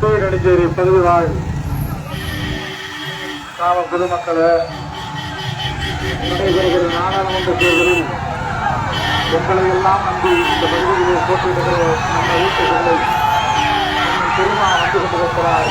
தேடி நெடுஞ்சேரி பகுதி வாழ். கிராம பொதுமக்களே நடைபெறுகிற நாடாளுமன்ற தேர்தலில் எங்களை எல்லாம் நம்பி இந்த பகுதியிலே போட்டியிடுகிற நம்ம வீட்டுகளை பெருமா வந்து கொண்டிருக்கிறார்.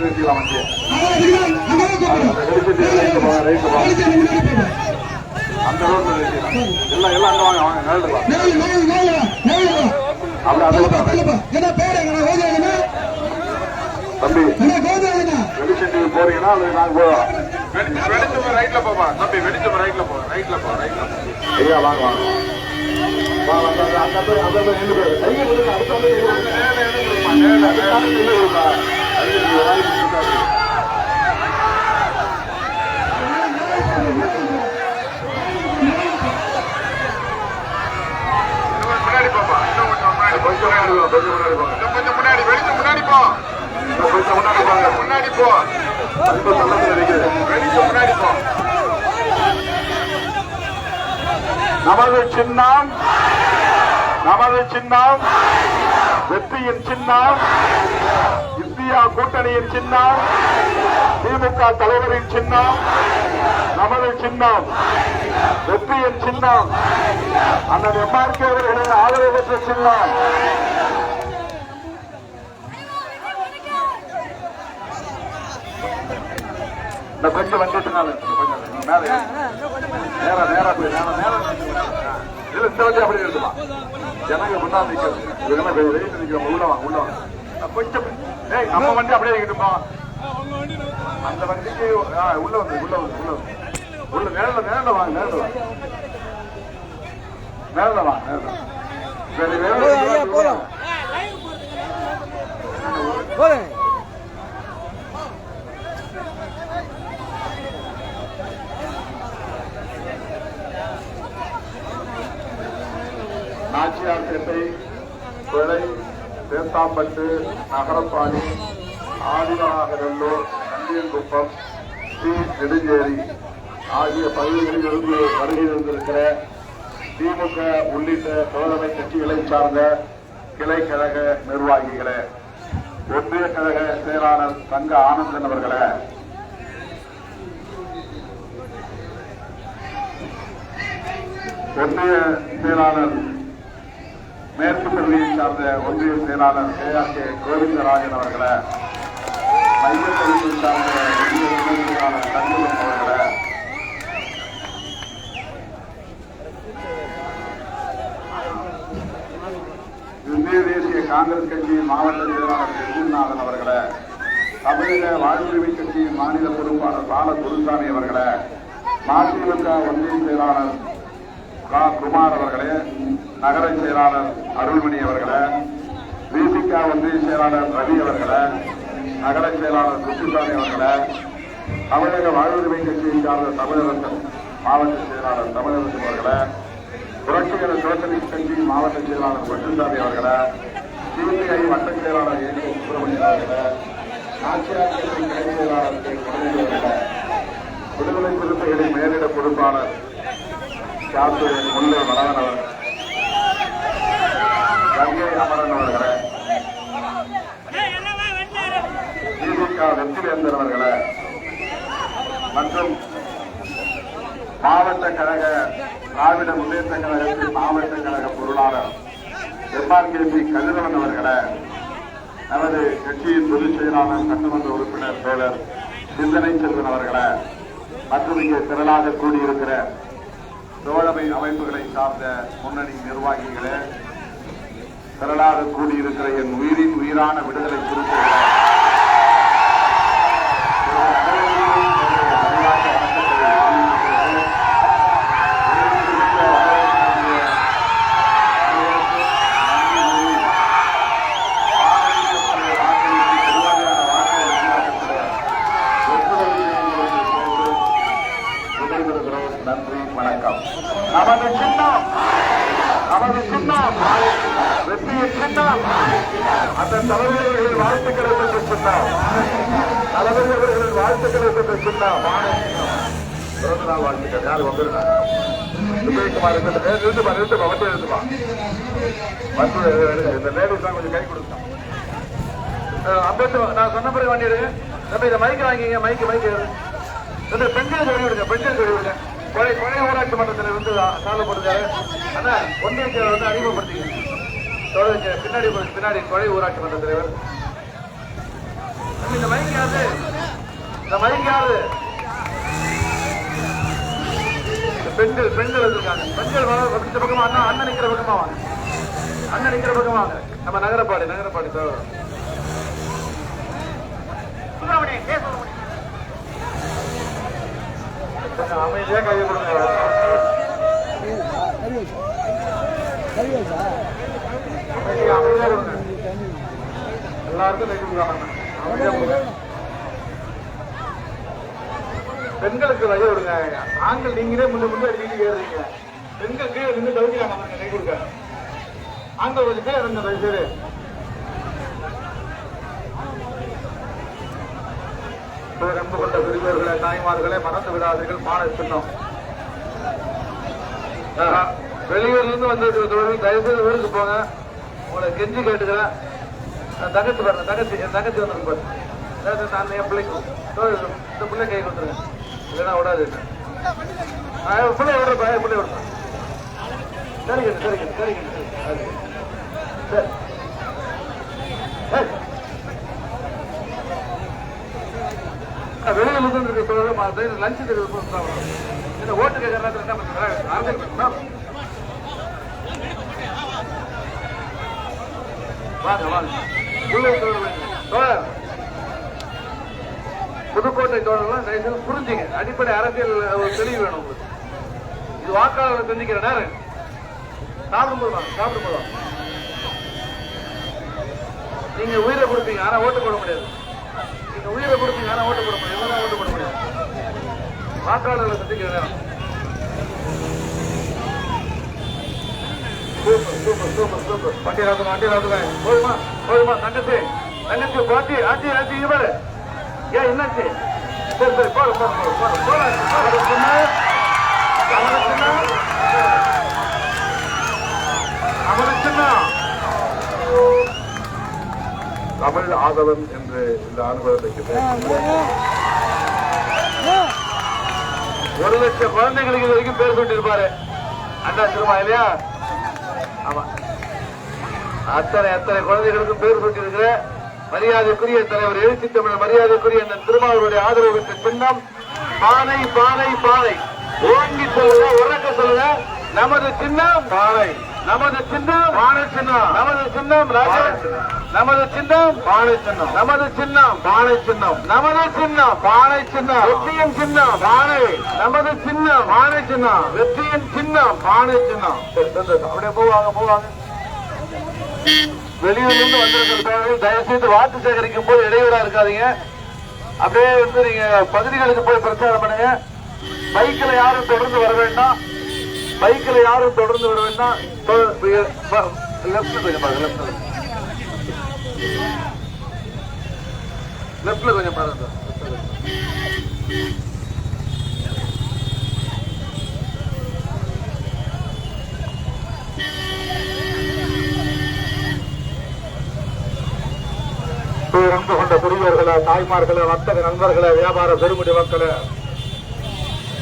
ஏறினா அது மேலே நிறுத்திக்கலாம் வண்டியை ரைட்டு போங்க அந்த ரோட்ல நிறுத்திக்கலாம் எல்லாம் எல்லாம் அங்க வாங்க வாங்க நேரில் அப்படி அதை தம்பி வெளிச்சத்துக்கு போறீங்கன்னா அது நாங்க போவோம் வெடிச்சு ரைட்ல போப்பா தம்பி வெடிச்சு ரைட்ல போ ரைட்ல போ ரைட்ல ஐயா வாங்க வாங்க அந்த அந்த அந்த அந்த நின்று போய் கையை விடுங்க அடுத்த வந்து நேரா நின்னுருப்பா நேரா நேரா நின்னுருப்பா அது ஒரு வாய்ப்பு இருக்காது முன்னாடி போப்பா இன்னும் கொஞ்சம் முன்னாடி கொஞ்சம் முன்னாடி போ கொஞ்சம் முன்னாடி போ கொஞ்சம் முன்னாடி வெளிச்சம் முன்னாடி போ கொஞ்சம் முன்னாடி போங்க முன்னாடி போ ரொம்ப பக்கத்துல நிக்குது வெளிச்சம் முன்னாடி போ நமது சின்னம் நமது சின்னம் வெற்றியின் சின்னம் இந்தியா கூட்டணியின் சின்னம் திமுக தலைவரின் சின்னம் நமது சின்னம் வெற்றியின் சின்னம். அண்ணன் எம்ஆர்கே அவர்களின் ஆதரவு பெற்ற சின்னம் இந்த கொஞ்சம் வந்துட்டுனால கொஞ்சம் மேலே ஏறு. நேரா நேரா போய் நேரா நேரா இல்ல இந்த வண்டி அப்படியே இருக்குமா? ஜனங்க முன்னாடி நிக்கிறது. இவங்க போய் வெளியே உள்ள வாங்க உள்ள வாங்க. கொஞ்சம் ஏய் நம்ம வண்டி அப்படியே இருக்கட்டுமா அந்த வண்டிக்கு ஆ, உள்ள வந்து உள்ள வந்து உள்ள வந்து. உள்ள நேரில் நேரில் வாங்க நேரில் வாங்க. நேரில் சரி போதும். போதுங்க நாச்சியார்பேட்டை கொலை தேத்தாம்பட்டு நகரப்பாடி ஆதிவராகநல்லூர் கண்டியன்குப்பம் ஸ்ரீ நெடுஞ்சேரி ஆகிய பகுதிகளிலிருந்து வருகை தந்திருக்கிற திமுக உள்ளிட்ட தோழமை கட்சிகளை சார்ந்த கிளை கழக நிர்வாகிகளே ஒன்றிய கழக செயலாளர் தங்க ஆனந்தன் அவர்களே. ஒன்றிய செயலாளர் மேற்கு பகுதியை சார்ந்த ஒன்றிய செயலாளர் கே ஆர் கே கோவிந்தராஜன் அவர்களே. மைய பகுதியை சார்ந்த ஒன்றிய செயலாளர் தங்கம் அவர்கள் இந்திய தேசிய காங்கிரஸ் கட்சியின் மாவட்ட செயலாளர் செந்தில்நாதன் அவர்களை தமிழக வாழ்வுரிமை கட்சியின் மாநில பொறுப்பாளர் பால குருசாமி அவர்களை மதிமுக ஒன்றிய செயலாளர் கா. குமார் அவர்களே நகர செயலாளர் அருள்மணி அவர்களே விசிக ஒன்றிய செயலாளர் ரவி அவர்களை நகர செயலாளர் குப்புசாமி அவர்களை தமிழக வாழ்வுரிமை கட்சியை சார்ந்த தமிழரசன் மாவட்ட செயலாளர் தமிழரசன் அவர்களை புரட்சிகர சோசலிஸ்ட் கட்சியின் மாவட்ட செயலாளர் பட்டுசாமி அவர்களை சிபிஐ வட்ட செயலாளர் ஏ சுப்பிரமணியன் அவர்களே நாச்சியார் கட்சி கிளை செயலாளர் கே குழந்தை அவர்களே விடுதலை சிறுத்தைகளின் மேலிட பொறுப்பாளர் சாத்து முல்லை வளவன் அவர்கள் கங்கை அமரன் அவர்களை திமுக வெற்றிவேந்தர் அவர்களை மற்றும் மாவட்ட கழக திராவிட முன்னேற்ற கழகத்தின் மாவட்ட கழக பொருளாளர் எம்ஆர்கேபி கதிரவன் அவர்களை நமது கட்சியின் பொதுச் செயலாளர் சட்டமன்ற உறுப்பினர் தோழர் சிந்தனை செல்வன் அவர்களை மற்றும் இங்கே திரளாக கூடியிருக்கிற தோழமை அமைப்புகளை சார்ந்த முன்னணி நிர்வாகிகளே திரளாக கூடியிருக்கிற என் உயிரின் உயிரான விடுதலை குறித்து நன்றி வணக்கம். நமது சின்னம் நமது சின்னம். வெற்றியின் சின்னம். அந்த தலைவர்களின் வாழ்த்துக்களை பெற்ற சின்னம். தலைவர்களின் வாழ்த்துக்களை பெற்ற சின்னம். பிறந்த நாள் வாழ்த்துக்கள். யார் வந்திருந்தாங்க விஜயகுமார் இருந்துட்டு இருந்துப்பா நிறுத்துப்பா வண்டி வந்து இந்த லேடிஸ் தான் கொஞ்சம் கை கொடுத்தான் அம்பேத்கர் நான் சொன்ன பிறகு வண்டி தம்பி இந்த மைக்கு வாங்கிங்க மைக்கு மைக்கு பெண்கள் கழுவி பெண்கள் கொலை கொலை ஊராட்சி மன்றத்தில் வந்து சாலை போட்டுருக்காரு. ஒன்றிய செயலர் வந்து அறிமுகப்படுத்திக்கிறேன் தொடர்ந்து பின்னாடி பின்னாடி கொலை ஊராட்சி மன்ற தலைவர். இந்த மைக்கு யாரு? இந்த மைக்கு யாரு? இந்த பெண்கள் பெண்கள் வந்திருக்காங்க. பெண்கள் இந்த பக்கமா அண்ணா அண்ணன் நிக்கிற பக்கமா வாங்க. அண்ணன் நிக்கிற பக்கமா வாங்க. நம்ம நகரப்பாடி நகரப்பாடி தலைவர் கொஞ்சம் அமைதியா கையை கொடுங்க எல்லாருக்கும் கை கொடுக்குறாங்க அமைதியா கொடுங்க பெண்களுக்கு வழி விடுங்க ஆண்கள் நீங்களே முன்ன முன்னே வீட்டுக்கு ஏறுறீங்க. பெண்கள் கீழே நின்று தவிக்கிறாங்க. கை கொடுக்க. ஆண்கள் கொஞ்சம் கீழே இருங்க தயவு செய்து அன்பு கொண்ட பெரியவர்களே தாய்மார்களே மறந்து விடாதீர்கள். மாலை சின்னம். வெளியூர்லேருந்து வந்திருக்கிற தொழில் தயவுசெய்து ஊருக்கு போங்க. உங்களை கெஞ்சி கேட்டுக்கிறேன். தங்கச்சி பாருங்க தங்கச்சி என் தங்கச்சி வந்து பாரு நான் என் பிள்ளைக்கு தொழில் இந்த பிள்ளை கை கொடுத்துருங்க. இல்லைன்னா விடாது பிள்ளை விடுறப்பா என் பிள்ளை விடுறேன் சரிங்க சரிங்க சரிங்க. சரி. சரி. வெளியில இருந்து இருக்க மாதிரி லஞ்ச் இந்த ஓட்டு கேட்கற என்ன பண்ணுறாங்க வாங்க வாங்க உள்ளூர் தோழர். புதுக்கோட்டை தோழர்கள் தயவுசெய்து புரிஞ்சுங்க. அடிப்படை அரசியல் ஒரு தெளிவு வேணும் உங்களுக்கு. இது வாக்காளர்களை சந்திக்கிற நேரம். சாப்பிடும்போது வாங்க சாப்பிடும்போது வாங்க நீங்க உயிரை கொடுப்பீங்க ஆனா ஓட்டு போட முடியாது. நீங்க உயிரை கொடுப்பீங்க ஆனா ஓட்டு போட முடியும் எல்லாம் ஓட்டு போட முடியும் வாக்காளர்களை சந்திக்கிற நேரம். Super super super super. வண்டி ராதுங்க வண்டி ராதுங்க போதுமா? போதுமா? தங்கச்சி தங்கச்சி பாட்டி ஆச்சி ஆச்சி இங்க ஏன் என்னாச்சு? சரி சரி போற போற போற போற போற அவரை சொன்ன அவரை சொன்னா தமிழ் ஆதவன் என்று இந்த அனுபவத்துக்கு ஒரு லட்சம் குழந்தைகளுக்கு இது வரைக்கும் பேர் சொல்லியிருப்பாரு. அண்ணா சினிமா இல்லையா? ஆமா. அத்தனை அத்தனை குழந்தைகளுக்கும் பேர் சொல்லியிருக்கிற மரியாதைக்குரிய தலைவர் எழுச்சி தமிழர் மரியாதைக்குரிய அந்த திருமாவளுடைய ஆதரவு பெற்ற சின்னம். பானை பானை பானை. ஓங்கி சொல்லுங்க உறக்க சொல்லுங்க. நமது சின்னம் பானை. நமது சின்னம் பானை சின்னம். நமது சின்னம் ராஜா. நமது சின்னம் பானை சின்னம். நமது சின்னம். பானை சின்னம். நமது சின்னம். பானை சின்னம். வெற்றியின் சின்னம். பானை. நமது சின்னம். பானை சின்னம். வெற்றியின் சின்னம். பானை சின்னம். அப்படியே போவாங்க போவாங்க. வெளியூர்ல இருந்து வந்திருக்கிற தோழர்கள் தயவு செய்து வாக்கு சேகரிக்கும் போது இடையூறா இருக்காதீங்க. அப்படியே வந்து நீங்க பகுதிகளுக்கு போய் பிரச்சாரம் பண்ணுங்க. பைக்ல யாரும் தொடர்ந்து வர வேண்டாம். பைக்ல யாரும் தொடர்ந்து வர வேண்டாம். கொஞ்சம் பாருங்க லெப்ட்ல கொஞ்சம். பாருங்க கொண்ட பெரியவர்களே தாய்மார்களே வர்த்தக நண்பர்களை வியாபார பெருமுடி மக்களை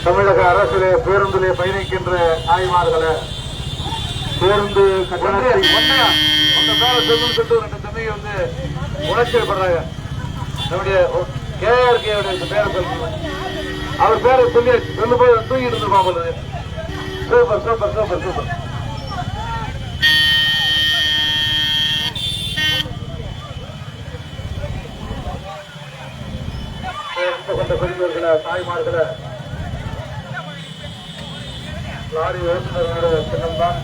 தமிழக அரசிலே பேருந்திலே பயணிக்கின்ற தாய்மார்களே பேருந்து கட்டணத்தை உங்க பேர சொல்லு சொல்லிட்டு ரெண்டு தம்பிங்க வந்து உணர்ச்சியில் படுறாங்க நம்முடைய கேஆர்கே பேரை சொல்லுங்க. அவர் பேரை சொல்லி சொல்லும் போய் தூங்கிட்டு இருந்திருப்பான் போல இருக்கு. Super super super super. சேர்ந்து கொண்ட பெரியவர்கள தாய்மார்கள லாரி ஓட்டுநர்களோட சின்னம்தான்